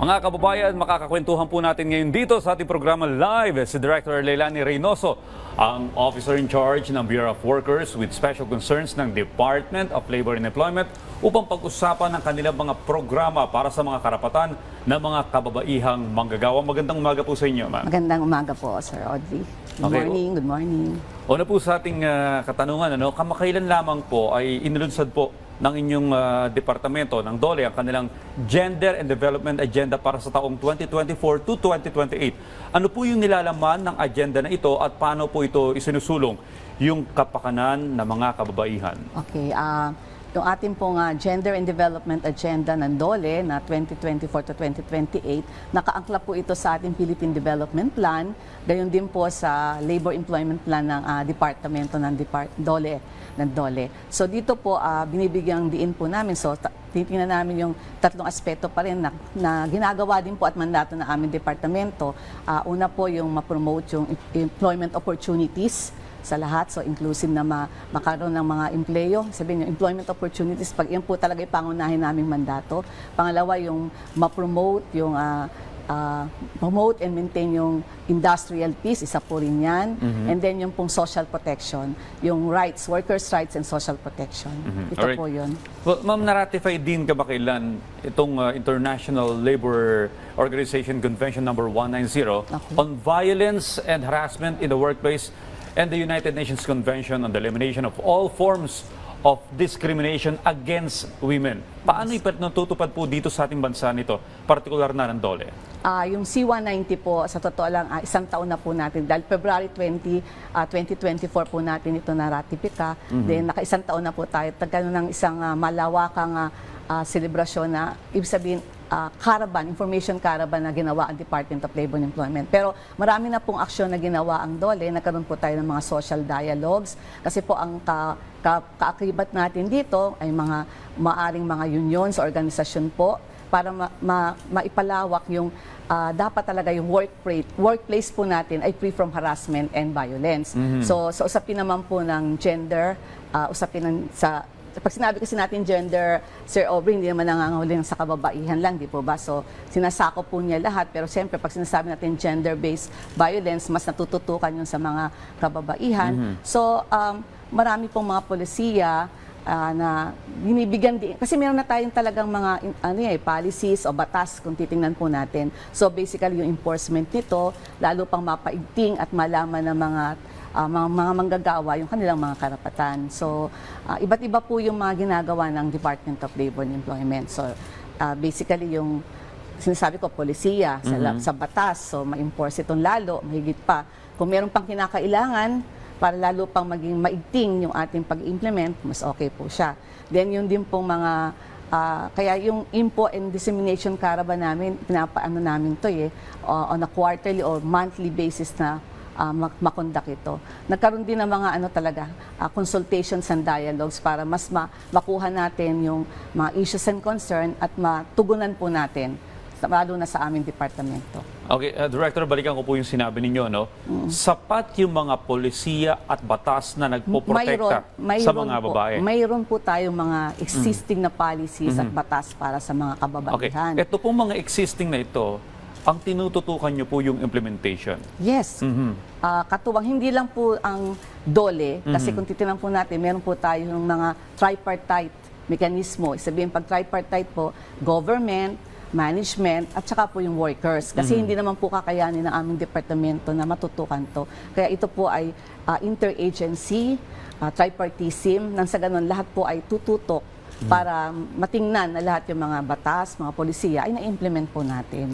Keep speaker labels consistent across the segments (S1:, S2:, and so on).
S1: Mga kababayan, makakakwentuhan po natin ngayon dito sa ating programa live si Director Leilani Reynoso, ang Officer in Charge ng Bureau of Workers with Special Concerns ng Department of Labor and Employment upang pag-usapan ng kanilang mga programa para sa mga karapatan ng mga kababaihang manggagawa. Magandang umaga po sa inyo, ma'am.
S2: Magandang umaga po, Sir Audrey. Good
S1: Okay.
S2: morning, good morning.
S1: Una po sa ating ah, katanungan, ano, kamakailan lamang po ay inilunsad po ng inyong ah, departamento ng DOLE ang kanilang Gender and Development Agenda para sa taong 2024 to 2028. Ano po yung nilalaman ng agenda na ito at paano po ito isinusulong yung kapakanan ng mga kababaihan?
S2: Okay, ah yung ating pong ah, Gender and Development Agenda ng DOLE na 2024 to 2028, nakaangkla po ito sa ating Philippine Development Plan, gayon din po sa Labor Employment Plan ng ah, Departamento ng Depart DOLE ng DOLE. So dito po ah, binibigyang diin po namin so titingnan namin yung tatlong aspeto pa rin na, na ginagawa din po at mandato ng aming departamento. Ah, una po yung ma-promote yung em- employment opportunities sa lahat. So inclusive na ma- makaroon ng mga empleyo. Sabihin yung employment opportunities, pag yan po talaga yung pangunahin naming mandato. Pangalawa, yung ma-promote, yung ah, ah, promote and maintain yung industrial peace, isa po rin yan. And then yung pong social protection, yung rights, workers' rights and social protection. Ito
S1: Alright.
S2: po yun.
S1: Well, ma'am, na-ratify din ka ba kailan itong ah, International Labor Organization Convention number 190
S2: Ako.
S1: on violence and harassment in the workplace and the United Nations Convention on the Elimination of All Forms of Discrimination Against Women. Paano ipat natutupad po dito sa ating bansa nito, partikular na ng DOLE?
S2: Ah, yung C-190 po, sa totoo lang, ah, isang taon na po natin. Dahil February 20, ah, 2024 po natin ito na-ratifika. Then, naka-isang taon na po tayo. Tagano ng isang ah, malawakang ah, ah, selebrasyon na, ibig sabihin, ah, caravan, information caravan na ginawa ang Department of Labor and Employment. Pero marami na pong aksyon na ginawa ang DOLE. Nagkaroon po tayo ng mga social dialogues. Kasi po ang ka, ka, kaakibat natin dito ay mga maaring mga unions, organisasyon po para ma, ma- maipalawak yung ah, dapat talaga yung workplace, workplace po natin ay free from harassment and violence. So sa usapin naman po ng gender, ah, usapin ng, sa pag sinabi kasi natin gender, Sir Aubrey, hindi naman nangangahuli sa kababaihan lang, di po ba? So, sinasako po niya lahat. Pero siyempre, pag sinasabi natin gender-based violence, mas natututukan yun sa mga kababaihan. So, um, marami pong mga polisiya ah, na binibigyan din. Kasi meron na tayong talagang mga ano eh, policies o batas kung titingnan po natin. So basically yung enforcement nito, lalo pang mapaigting at malaman ng mga ah, mga, mga manggagawa yung kanilang mga karapatan. So ah, iba't iba po yung mga ginagawa ng Department of Labor and Employment. So ah, basically yung sinasabi ko, polisiya sa, la- sa batas. So, ma-enforce itong lalo, mahigit pa. Kung meron pang kinakailangan, para lalo pang maging maigting yung ating pag-implement, mas okay po siya. Then, yun din pong mga, ah, kaya yung info and dissemination caravan namin, pinapaano namin to eh, uh, on a quarterly or monthly basis na uh, makondak ito. Nagkaroon din ng mga ano talaga, ah, consultations and dialogues para mas ma- makuha natin yung mga issues and concern at matugunan po natin, lalo na sa aming departamento.
S1: Okay, uh, Director, balikan ko po yung sinabi ninyo, no? Sapat yung mga polisiya at batas na nagpoprotekta sa mga
S2: po,
S1: babae.
S2: Mayroon po tayong mga existing na policies at batas para sa mga
S1: Okay.
S2: kababaihan.
S1: Ito pong mga existing na ito, ang tinututukan nyo po yung implementation.
S2: Yes.
S1: Mhm.
S2: Ah, katuwang hindi lang po ang dole, kasi kung titingnan po natin, meron po tayo ng mga tripartite mekanismo. Sabihin, pag tripartite po, government, management, at saka po yung workers. Kasi hindi naman po kakayanin ng aming departamento na matutukan to. Kaya ito po ay ah, interagency, ah, tripartism, nang sa ganun lahat po ay tututok para matingnan na lahat yung mga batas, mga polisiya ay na-implement po natin.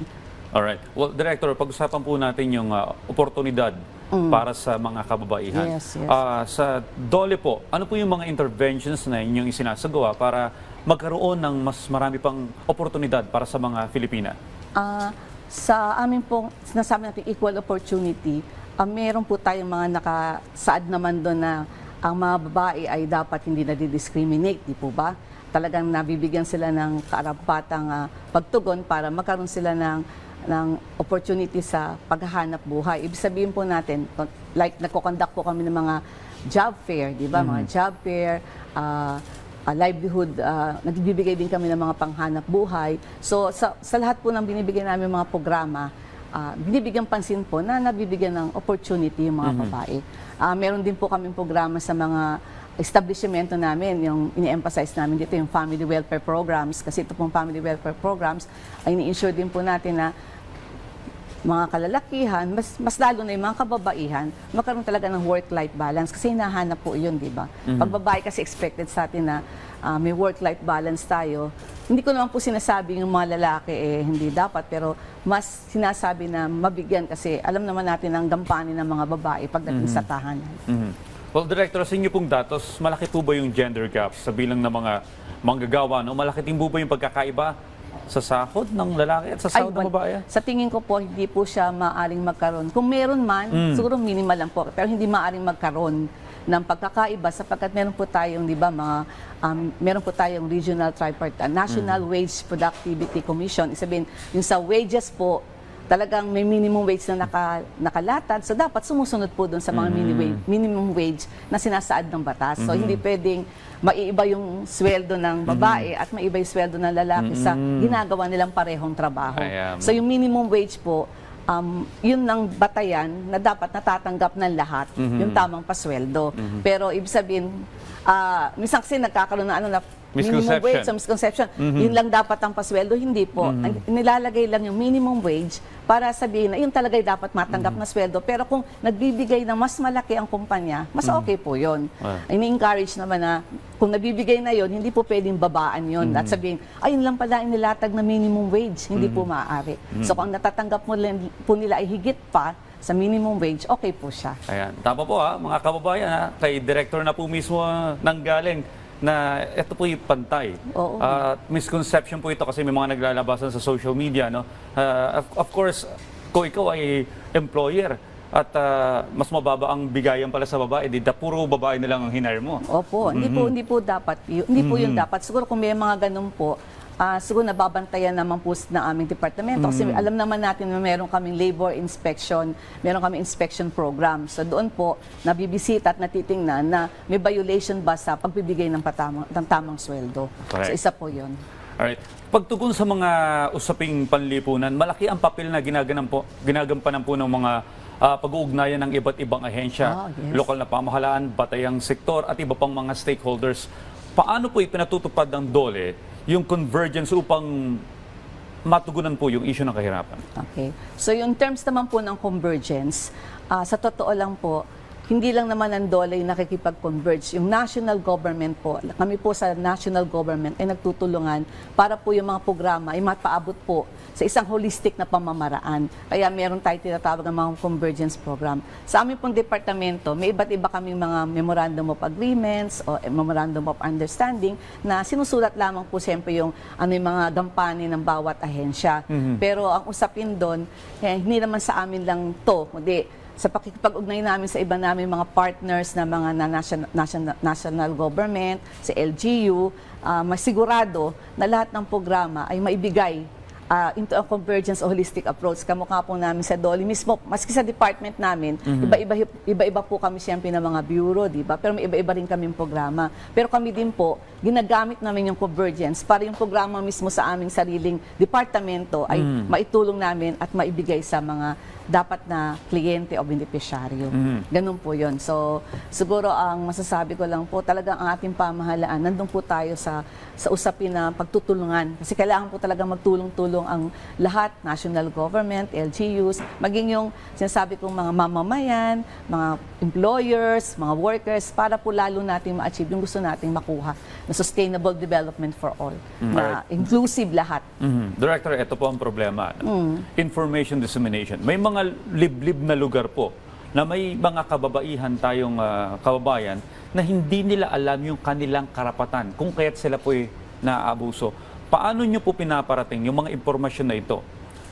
S1: Alright. Well, Director, pag-usapan po natin yung uh, oportunidad para sa mga kababaihan.
S2: Mm. Yes, yes.
S1: Ah, sa DOLE po, ano po yung mga interventions na inyong isinasagawa para magkaroon ng mas marami pang oportunidad para sa mga Filipina?
S2: Ah, sa amin pong sinasabi natin equal opportunity, ah, meron po tayong mga nakasaad naman doon na ang mga babae ay dapat hindi na-discriminate, di po ba? Talagang nabibigyan sila ng karapatang ah, pagtugon para magkaroon sila ng ng opportunity sa paghahanap buhay. Ibig sabihin po natin, like nagko-conduct po kami ng mga job fair, di ba? Mga job fair, ah, ah, livelihood, ah, nagbibigay din kami ng mga panghanap buhay. So sa, sa lahat po ng binibigay namin mga programa, ah, binibigyan pansin po na nabibigyan ng opportunity yung mga babae. Ah, meron din po kaming programa sa mga establishmento namin, yung ini-emphasize namin dito yung family welfare programs kasi ito pong family welfare programs ay ini-ensure din po natin na mga kalalakihan, mas, mas lalo na yung mga kababaihan, magkaroon talaga ng work-life balance kasi hinahanap po yun, di ba? Pag babae kasi expected sa atin na ah, may work-life balance tayo, hindi ko naman po sinasabi yung mga lalaki eh hindi dapat, pero mas sinasabi na mabigyan kasi alam naman natin ang gampanin ng mga babae pagdating sa tahanan.
S1: Mhm. Well, Director, sa inyo pong datos, malaki po ba yung gender gap sa bilang ng mga manggagawa? No? Malaki din po ba yung pagkakaiba sa sahod ng lalaki at sa sahod ng
S2: wal-
S1: babae?
S2: Sa tingin ko po, hindi po siya maaring magkaroon. Kung meron man, siguro minimal lang po. Pero hindi maaring magkaroon ng pagkakaiba sapagkat meron po tayong, di ba, mga, um, meron po tayong regional tripartite, National Wage Productivity Commission. Isabihin, yung sa wages po, talagang may minimum wage na naka, nakalatad. So dapat sumusunod po doon sa mga mini- wage- minimum wage na sinasaad ng batas. So hindi pwedeng maiiba yung sweldo ng babae at maiiba yung sweldo ng lalaki sa ginagawa nilang parehong trabaho. So yung minimum wage po, um, yun ang batayan na dapat natatanggap ng lahat, yung tamang pasweldo. Pero ibig sabihin, ah minsan kasi nagkakaroon ng ano na minimum wage, sa misconception, yun lang dapat ang pasweldo, hindi po. Ang Nilalagay lang yung minimum wage para sabihin na yun talaga dapat matanggap na sweldo. Pero kung nagbibigay ng mas malaki ang kumpanya, mas okay po yun.
S1: Ah.
S2: Ini-encourage naman na kung nabibigay na yun, hindi po pwedeng babaan yun. At sabihin, ayun lang pala ang nilatag na minimum wage. Hindi po maaari. So kung ang natatanggap mo po nila ay higit pa sa minimum wage, okay po siya.
S1: Ayan. Tama po ha, mga kababayan ha. Kay Director na po mismo ah, nanggaling na ito po yung pantay.
S2: Oo.
S1: At misconception po ito kasi may mga naglalabasan sa social media. No? Ah, of, of course, kung ikaw ay employer at ah, mas mababa ang bigayan pala sa babae, di da puro babae na lang ang hinire mo.
S2: Opo, hindi po hindi po dapat yun, hindi po yun dapat. Siguro kung may mga ganun po, ah, siguro nababantayan naman po ng aming departamento kasi alam naman natin na meron kaming labor inspection, meron kaming inspection program. So doon po nabibisita at natitingnan na may violation ba sa pagbibigay ng, patamang, ng tamang sweldo.
S1: Correct.
S2: So isa po yun.
S1: Alright. Pagtugon sa mga usaping panlipunan, malaki ang papel na ginaganan po, ginagampanan po ng mga ah, pag-uugnayan ng iba't ibang ahensya,
S2: Ah, yes.
S1: lokal na pamahalaan, batayang sektor at iba pang mga stakeholders. Paano po ipinatutupad ng DOLE yung convergence upang matugunan po yung issue ng kahirapan?
S2: Okay. So yung terms naman po ng convergence, ah, sa totoo lang po, hindi lang naman ang DOLE yung nakikipag-converge. Yung national government po, kami po sa national government ay nagtutulungan para po yung mga programa ay mapaabot po sa isang holistic na pamamaraan. Kaya meron tayo tinatawag ng mga convergence program. Sa aming pong departamento, may iba't iba kaming mga memorandum of agreements o eh, memorandum of understanding na sinusulat lamang po siyempre yung ano yung mga gampanin ng bawat ahensya. Pero ang usapin doon, eh, hindi naman sa amin lang to, kundi sa pakikipag-ugnay namin sa iba namin mga partners na mga na national, national, national government, sa LGU, ah, masigurado na lahat ng programa ay maibigay ah, into a convergence o holistic approach. Kamukha po namin sa DOLI mismo, maski sa department namin, iba-iba, iba-iba po kami siyempre ng mga bureau, di ba? Pero may iba-iba rin kaming programa. Pero kami din po, ginagamit namin yung convergence para yung programa mismo sa aming sariling departamento ay maitulong namin at maibigay sa mga dapat na kliyente o benepisyaryo. Ganun po yon. So, siguro ang masasabi ko lang po, talagang ang ating pamahalaan, nandun po tayo sa, sa usapin na pagtutulungan. Kasi kailangan po talaga magtulong-tulong ang lahat, national government, LGUs, maging yung sinasabi kong mga mamamayan, mga employers, mga workers, para po lalo natin ma-achieve yung gusto nating makuha na sustainable development for all. Na inclusive lahat.
S1: Mhm. Director, ito po ang problema. no? Information dissemination. May mga liblib na lugar po na may mga kababaihan tayong ah, kababayan na hindi nila alam yung kanilang karapatan kung kaya't sila po naaabuso. Paano nyo po pinaparating yung mga impormasyon na ito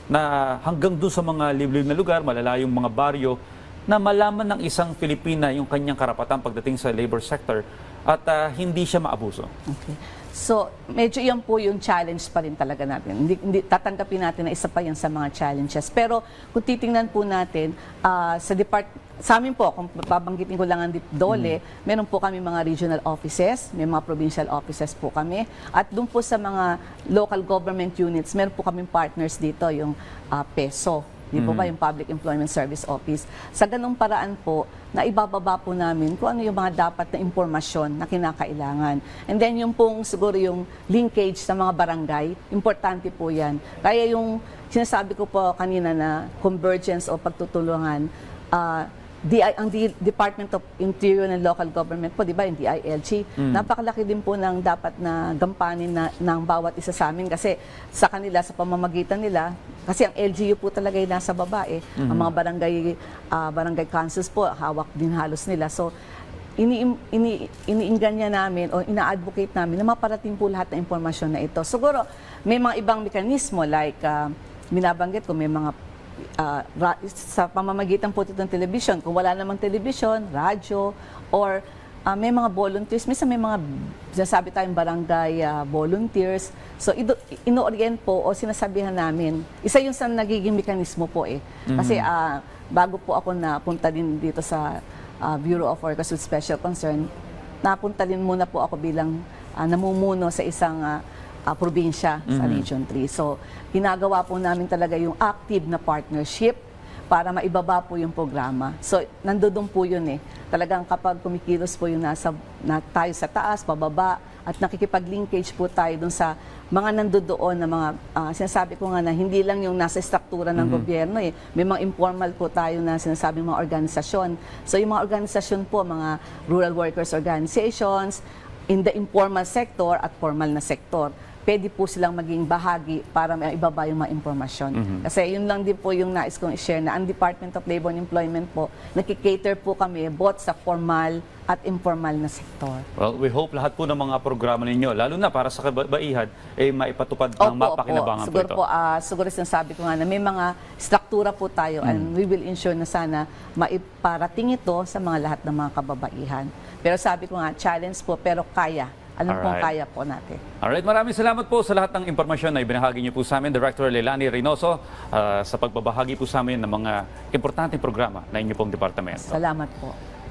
S1: na hanggang doon sa mga liblib na lugar, malalayong mga baryo, na malaman ng isang Pilipina yung kanyang karapatan pagdating sa labor sector at ah, hindi siya maabuso?
S2: Okay. So, medyo yan po yung challenge pa rin talaga natin. Hindi, hindi tatanggapin natin na isa pa yan sa mga challenges. Pero kung titingnan po natin, ah, sa depart sa amin po, kung babanggitin ko lang ang DOLE, meron po kami mga regional offices, may mga provincial offices po kami. At doon po sa mga local government units, meron po kaming partners dito, yung ah, PESO, Di po ba yung Public Employment Service Office? Sa ganung paraan po, na ibababa po namin kung ano yung mga dapat na impormasyon na kinakailangan. And then yung pong siguro yung linkage sa mga barangay, importante po yan. Kaya yung sinasabi ko po kanina na convergence o pagtutulungan, ah, DI, ang D- Department of Interior and Local Government po, di ba, yung DILG, napakalaki din po ng dapat na gampanin na, ng bawat isa sa amin kasi sa kanila, sa pamamagitan nila, kasi ang LGU po talaga yung nasa baba eh. Ang mga barangay, ah, barangay councils po, hawak din halos nila. So, ini, ini, iniingan niya namin o ina-advocate namin na maparating po lahat ng impormasyon na ito. Siguro, may mga ibang mekanismo like ah, binabanggit ko, may mga ra- sa pamamagitan po ito ng television. Kung wala namang television, radyo, or ah, may mga volunteers. Minsan may mga sinasabi tayong barangay ah, volunteers. So, ido- ino-orient po o sinasabihan namin. Isa yung sa nagiging mekanismo po eh. Kasi ah, bago po ako napunta din dito sa ah, Bureau of Workers with Special Concern, napunta din muna po ako bilang ah, namumuno sa isang ah, ah, probinsya sa Region 3. So, ginagawa po namin talaga yung active na partnership para maibaba po yung programa. So, nandoon po yun eh. Talagang kapag kumikilos po yung nasa, na tayo sa taas, pababa, at nakikipag-linkage po tayo dun sa mga nandoon na mga, ah, sinasabi ko nga na hindi lang yung nasa struktura ng gobyerno eh. May mga informal po tayo na sinasabi mga organisasyon. So, yung mga organisasyon po, mga rural workers organizations, in the informal sector at formal na sektor pwede po silang maging bahagi para may ibaba yung mga impormasyon. Kasi yun lang din po yung nais kong i-share na ang Department of Labor and Employment po, nakikater po kami both sa formal at informal na sektor.
S1: Well, we hope lahat po ng mga programa ninyo, lalo na para sa kabaihan, eh maipatupad ng mapakinabangan po
S2: siguro
S1: ito.
S2: po, ah, siguro sinasabi ko nga na may mga struktura po tayo and we will ensure na sana maiparating ito sa mga lahat ng mga kababaihan. Pero sabi ko nga, challenge po, pero kaya. Alam pong kaya po natin.
S1: Alright, maraming salamat po sa lahat ng impormasyon na ibinahagi niyo po sa amin, Director Leilani Reynoso, ah, sa pagbabahagi po sa amin ng mga importanteng programa na inyo pong departamento.
S2: Salamat po.